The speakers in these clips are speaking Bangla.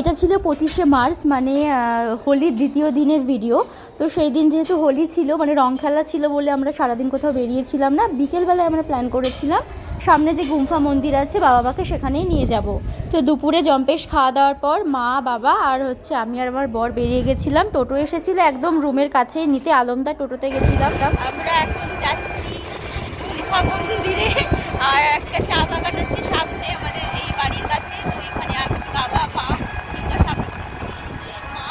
এটা ছিল পঁচিশে মার্চ মানে হোলির দ্বিতীয় দিনের ভিডিও তো সেই দিন যেহেতু হোলি ছিল মানে রং খেলা ছিল বলে আমরা সারাদিন কোথাও বেরিয়েছিলাম না, বিকেলবেলায় আমরা প্ল্যান করেছিলাম, সামনে যে গুম্ফা মন্দির আছে, বাবা মাকে সেখানেই নিয়ে যাব। তো দুপুরে জম্পেশ খাওয়া দাওয়ার পর মা, বাবা আর হচ্ছে আমি আর আমার বর বেরিয়ে গেছিলাম। টোটো এসেছিল একদম রুমের কাছেই, নিতে আলমদা টোটোতে গেছিলাম। আমরা এখন যাচ্ছি মন্দিরে, আর একটা চা বাগান আছে সামনে আমাদের এই বাড়ির কাছে তো এখানে আমি বাবা মা কিংবা সামনে বসেছি এই যে মা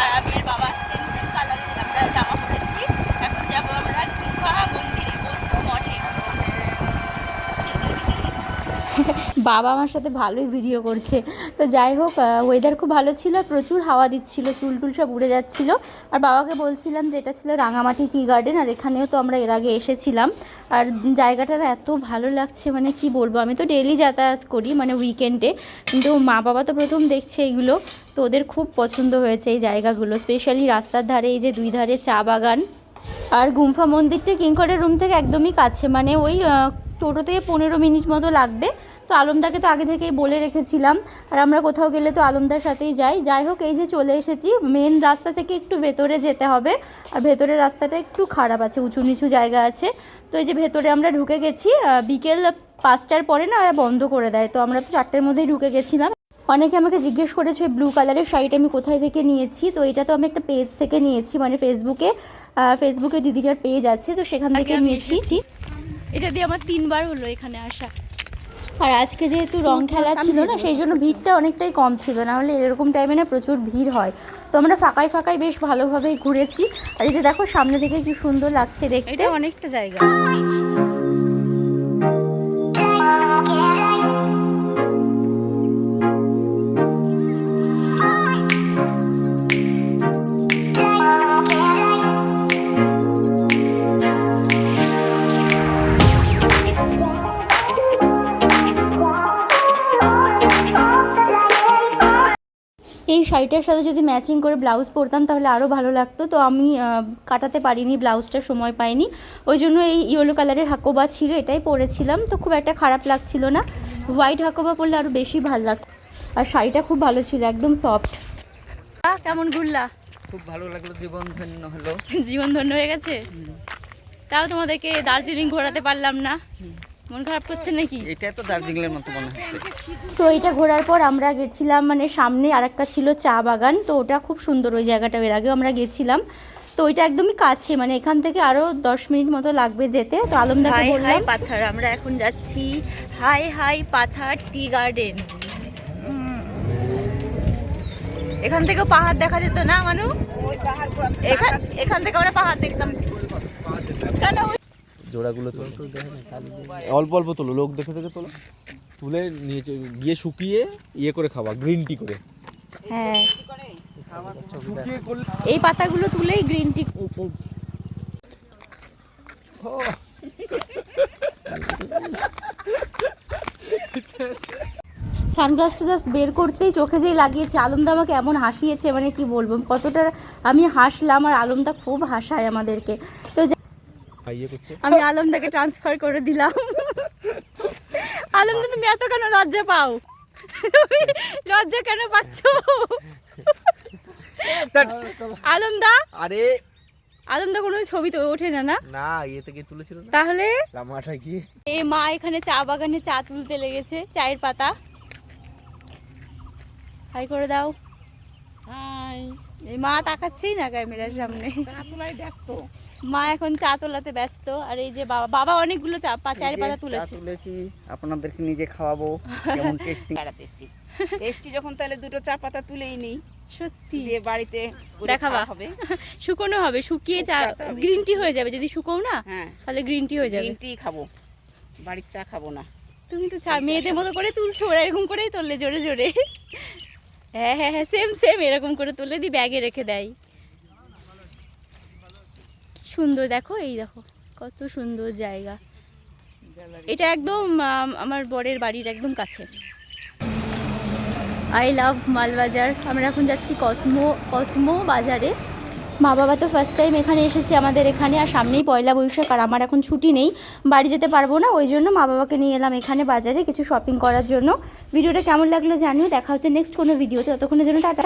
আর আমি আর বাবা সেম সেম কালারের আমরা জামা পরেছি এখন যাব আমরা গুম্ফা মন্দিরে বৌদ্ধ মঠে বাবা আমার সাথে ভালোই ভিডিও করছে। তো যাই হোক ওয়েদার খুব ভালো ছিল, প্রচুর হাওয়া দিচ্ছিল, চুল টুল সব উড়ে যাচ্ছিল। আর বাবাকে বলছিলাম যে এটা ছিল রাঙামাটি টি গার্ডেন আর এখানেও তো আমরা এর আগে এসেছিলাম। আর জায়গাটা এত ভালো লাগছে মানে কি বলব, আমি তো ডেলি যাতায়াত করি মানে উইকেন্ডে কিন্তু মা বাবা তো প্রথম দেখছে এগুলো, তো ওদের খুব পছন্দ হয়েছে এই জায়গাগুলো স্পেশালি রাস্তার ধারে এই যে দুই ধারে চা বাগান। আর গুম্ফা মন্দিরটা কিঙ্করের রুম থেকে একদমই কাছে মানে ওই টোটো থেকে পনেরো মিনিট মতো লাগবে। তো আলমদাকে তো আগে থেকেই বলে রেখেছিলাম। আর আমরা কোথাও গেলে তো আলমদার সাথেই যাই। যাই হোক এই যে চলে এসেছি মেন রাস্তা থেকে একটু ভেতরে যেতে হবে। আর ভেতরের রাস্তাটা একটু খারাপ আছে উঁচু নিচু জায়গা আছে। তো এই যে ভেতরে আমরা ঢুকে গেছি বিকেল পাঁচটার পরে না ওরা বন্ধ করে দেয়। তো আমরা তো চারটের মধ্যেই ঢুকে গেছিলাম। অনেকে আমাকে জিজ্ঞেস করেছে ওই ব্লু কালারের শাড়িটা আমি কোথায় থেকে নিয়েছি? তো এটা তো আমি একটা পেজ থেকে নিয়েছি মানে ফেসবুকে ফেসবুকে দিদিটার পেজ আছে তো সেখান থেকে নিয়েছি। এটা দিয়ে আমার তিনবার হলো এখানে আসা। আর আজকে যেহেতু রং খেলা ছিল না সেই জন্য ভিড়টা অনেকটাই কম ছিল না হলে এরকম টাইমে না প্রচুর ভিড় হয়। তো আমরা ফাঁকায় ফাঁকায় বেশ ভালোভাবেই ঘুরেছি। আর এই যে দেখো সামনে থেকে কি সুন্দর লাগছে দেখতে। অনেকটা জায়গা। এই শাড়িটার সাথে যদি ম্যাচিং করে ব্লাউজ পরতাম তাহলে আরও ভালো লাগতো। তো আমি কাটাতে পারিনি ব্লাউজটা সময় পাইনি। ওই জন্য এই ইয়েলো কালারের হাকোবা ছিল এটাই পরেছিলাম। তো খুব একটা খারাপ লাগছিল না। হোয়াইট হাকোবা পরলে আরও বেশি ভালো লাগতো। আর শাড়িটা খুব ভালো ছিল একদম সফট কেমন ঘুরলা? খুব ভালো লাগল জীবন ধন্য হলো। জীবন ধন্য হয়ে গেছে? তাও তোমাদেরকে দার্জিলিং ঘোরাতে পারলাম না। মন খারাপ করছে নাকি? এটা তো দার্জিলিংয়ের মতো মনে হচ্ছে। তো এটা ঘোরার পর আমরা গেছিলাম মানে সামনে আরেকটা ছিল চা বাগান তো ওটা খুব সুন্দর ওই জায়গাটা এর আগেও আমরা গেছিলাম। তো ওইটা একদমই কাছে মানে এখান থেকে আরও দশ মিনিট মতো লাগবে যেতে। তো আলমদাকে বললাম হাই পাথার আমরা এখন যাচ্ছি। Hai Hai Pathar tea garden. এখান থেকেও পাহাড় দেখা যেত না মানু? এখান এখান থেকে আমরা পাহাড় দেখতাম। কেন ওই- জোড়াগুলো তোলো। অল্প অল্প তোলো লোক দেখে দেখে তোলো। তুলে নিয়ে গিয়ে শুকিয়ে ইয়ে করে খাওয়া গ্রিন টি করে। হ্যাঁ। এই পাতাগুলো তুলেই গ্রিন টি সানগ্লাসটা জাস্ট বের করতেই চোখে যেই লাগিয়েছে আলমদা আমাকে এমন হাসিয়েছে মানে কি বলব কতটা আমি হাসলাম আর আলমদা খুব হাসায় আমাদেরকে। তো আমি আলমদাকে ট্রান্সফার করে দিলাম। আলমদা তুমি এত কেন লজ্জা পাও? লজ্জা কেন পাচ্ছ? আলমদা? আরে। আলমদা কোনো ছবি তো ওঠে না না? না ইয়ে থেকে তুলেছিল তাহলে? লামাটা গিয়ে এই মা এখানে চা বাগানে চা তুলতে লেগেছে চায়ের পাতা। হাই করে দাও। হাই। এই মা তাকাচ্ছেই না ক্যামেরার সামনে। মা এখন চা তোলাতে ব্যস্ত আর এই যে বাবা বাবা অনেকগুলো চা পা- চায়ের পাতা তুলেছে। তুলেছি আপনাদেরকে নিজে খাওয়াবো কেমন টেস্টি টেস্টি টেস্টি যখন তাহলে দুটো চা পাতা তুলেই নিই। সত্যি। দিয়ে বাড়িতে দেখাবা হবে। শুকনো হবে শুকিয়ে চা গ্রিন টি হয়ে যাবে যদি শুকোও না হ্যাঁ। তাহলে গ্রিন টি হয়ে যাবে। গ্রিন টি খাব। বাড়ির চা খাব না। তুমি তো চা মেয়েদের মতো করে তুলছো ওরা এরকম করেই তুললে জোরে জোরে। হ্যাঁ হ্যাঁ হ্যাঁ সেম সেম এরকম করে তুলে দি ব্যাগে রেখে দেয়। সুন্দর দেখো এই দেখো কত সুন্দর জায়গা। এটা একদম আমার বরের বাড়ির একদম কাছে। I love Malbazar. আমরা এখন যাচ্ছি কসমো কসমো বাজারে। মা বাবা তো ফার্স্ট টাইম এখানে এসেছে আমাদের এখানে আর সামনেই পয়লা বৈশাখ আর আমার এখন ছুটি নেই। বাড়ি যেতে পারব না ওই জন্য মা বাবাকে নিয়ে এলাম এখানে বাজারে কিছু শপিং করার জন্য। ভিডিওটা কেমন লাগল জানিও দেখা হচ্ছে নেক্সট কোনো ভিডিওতে ততক্ষণের জন্য টাটা